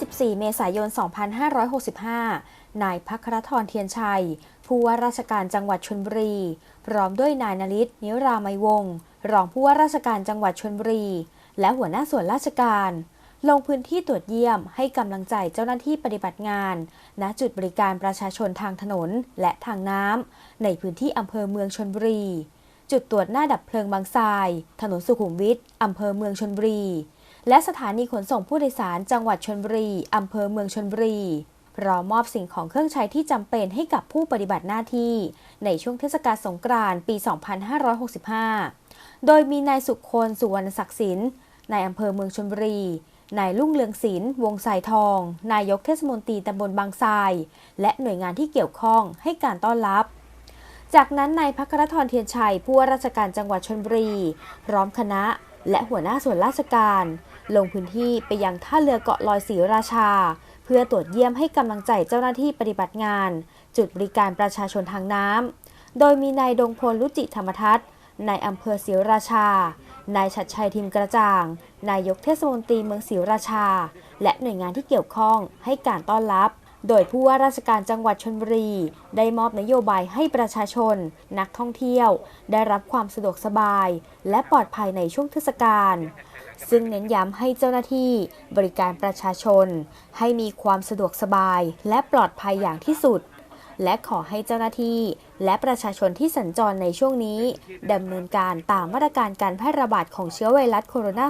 14เมษายน 2565 นายพัครธรเทียนชัย ผู้ว่าราชการจังหวัดชลบุรี พร้อมด้วยนายนลิศนิรามัยวงศ์รองผู้ว่าราชการจังหวัดชลบุรี และหัวหน้าส่วนราชการ ลงพื้นที่ตรวจเยี่ยมให้กำลังใจเจ้าหน้าที่ปฏิบัติงาน ณ จุดบริการประชาชนทางถนนและทางน้ำในพื้นที่อำเภอเมืองชลบุรี จุดตรวจหน้าดับเพลิงบางทราย ถนนสุขุมวิทอำเภอเมืองชลบุรี และสถานีขนส่งผู้โดยสารจังหวัดชลบุรีอำเภอเมืองชลบุรีพร้อมมอบสิ่งของเครื่องใช้ที่จำเป็นให้กับผู้ปฏิบัติหน้าที่ ในช่วงเทศกาลสงกรานต์ปี 2565 โดยมีนายสุคนสุวรรณศักดิ์สินนายอำเภอเมืองชลบุรีนายลุ่งเลืองศิลป์วงสายทอง นายกเทศมนตรีตำบลบางทราย และหน่วยงานที่เกี่ยวข้องให้การต้อนรับ จากนั้นนายพัครธรเทียนชัยผู้ว่าราชการจังหวัดชลบุรี พร้อมคณะ และหัวหน้าส่วนราชการ ลงพื้นที่ไปยังท่าเรือเกาะลอยศรีราชา เพื่อตรวจเยี่ยมให้กำลังใจเจ้าหน้าที่ปฏิบัติงาน จุดบริการประชาชนทางน้ำ โดยมีนายดงพลรุจิธรรมทัศน์นายอำเภอศรีราชา นายชัดชัยทิมกระจ่าง นายกเทศมนตรีเมืองศรีราชา และหน่วยงานที่เกี่ยวข้องให้การต้อนรับ โดยผู้ว่าราชการจังหวัดชนบุรี ได้มอบนโยบายให้ประชาชน นักท่องเที่ยว ได้รับความสะดวกสบาย และปลอดภัยในช่วงเทศกาลซึ่งเน้นย้ำให้เจ้าหน้าที่บริการประชาชน ให้มีความสะดวกสบายและปลอดภัยอย่างที่สุด และขอให้เจ้าหน้าที่ และประชาชนที่สัญจรในช่วงนี้ดำเนินการตามมาตรการการแพร่ระบาดของเชื้อไวรัสโคโรน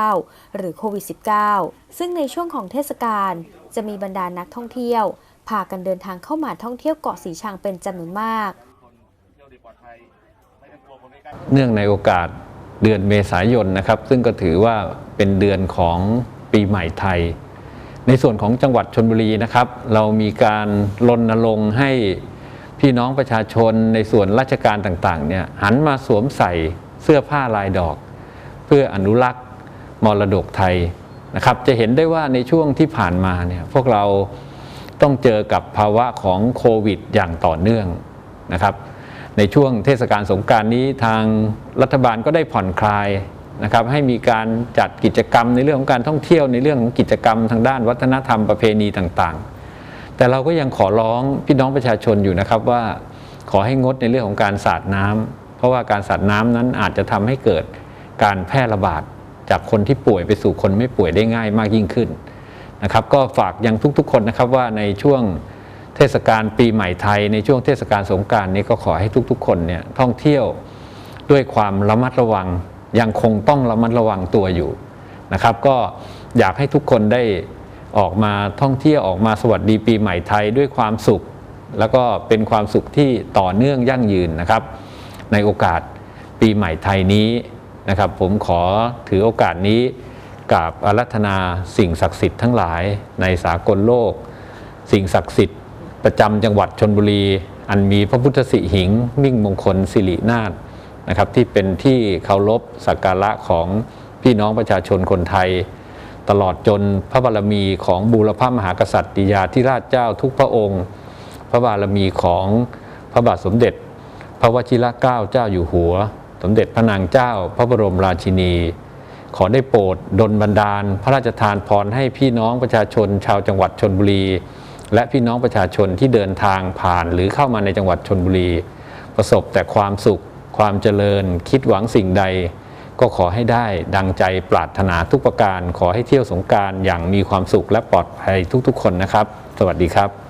า 2019 หรือโควิด -19 ซึ่งในช่วงของเทศกาลจะมีบรรดานักท่องเที่ยว พากันเดินทางเข้ามาท่องเที่ยวเกาะสีชังเป็นจำนวนมาก เนื่องในโอกาสเดือนเมษายนนะครับ ซึ่งก็ถือว่าเป็นเดือนของปีใหม่ไทย ในส่วนของจังหวัดชนบุรีนะครับ เรามีการรณรงค์ให้พี่น้องประชาชนในส่วนราชการต่างๆเนี่ยหันมาสวมใส่เสื้อผ้าลายดอก เพื่ออนุรักษ์มรดกไทยนะครับจะเห็นได้ว่าในช่วงที่ผ่านมาเนี่ยพวกเราต้องเจอกับภาวะของโควิดอย่างต่อเนื่องนะครับ ในช่วงเทศกาลสงกรารนี้ทางรัฐบาลก็ได้ผ่อนคลาย นะครับให้มีการจัดกิจกรรมในเรื่องของการท่องเที่ยวในเรื่องของกิจกรรมทางด้านวัฒนธรรมประเพณีต่างๆ แต่เราก็ยังขอร้องพี่น้องประชาชนอยู่นะครับว่าขอให้งดในเรื่องของการสาดน้ำเพราะว่าการสาดน้ำนั้นอาจจะทำให้เกิดการแพร่ระบาดจากคนที่ป่วยไปสู่คนไม่ป่วยได้ง่ายมากยิ่งขึ้นนะครับก็ฝากยังทุกๆ คนนะครับว่าในช่วงเทศกาลปีใหม่ไทย ในช่วงเทศกาลสงกรารนี้ก็ขอให้ทุกๆ คนเนี่ยท่องเที่ยวด้วยความระมัดระวัง ยังคงต้องระมัดระวังตัวอยู่นะครับ ก็อยากให้ทุกคนได้ออกมาท่องเที่ยวออกมาสวัสดีปีใหม่ไทยด้วยความสุข แล้วก็เป็นความสุขที่ต่อเนื่องยั่งยืนนะครับ ในโอกาสปีใหม่ไทยนี้นะครับ ผมขอถือโอกาสนี้กราบอารัธนาสิ่งศักดิ์สิทธิ์ทั้งหลายในสากลโลก สิ่งศักดิ์สิทธิ์ประจำจังหวัดชนบุรี อันมีพระพุทธสิหิง มิ่งมงคลสิรินาถ นะครับที่เป็นที่เคารพสักการะของพี่น้องประชาชนคนไทย ตลอดจนพระบารมีของบูรพมหากษัตริยาธิราชเจ้าทุกพระองค์ พระบารมีของพระบาทสมเด็จ พระวชิรเกล้าเจ้าอยู่หัว สมเด็จพระนางเจ้า พระบรมราชินี ขอได้โปรดดลบันดาล พระราชทานพรให้พี่น้องประชาชนชาวจังหวัดชนบุรี และพี่น้องประชาชนที่เดินทางผ่านหรือเข้ามาในจังหวัดชนบุรี ประสบแต่ความสุข ความเจริญ คิดหวังสิ่งใด ก็ขอให้ได้ดังใจปรารถนาทุกประการ ขอให้เที่ยวสงการอย่างมีความสุขและปลอดภัยทุกๆ คนนะครับ สวัสดีครับ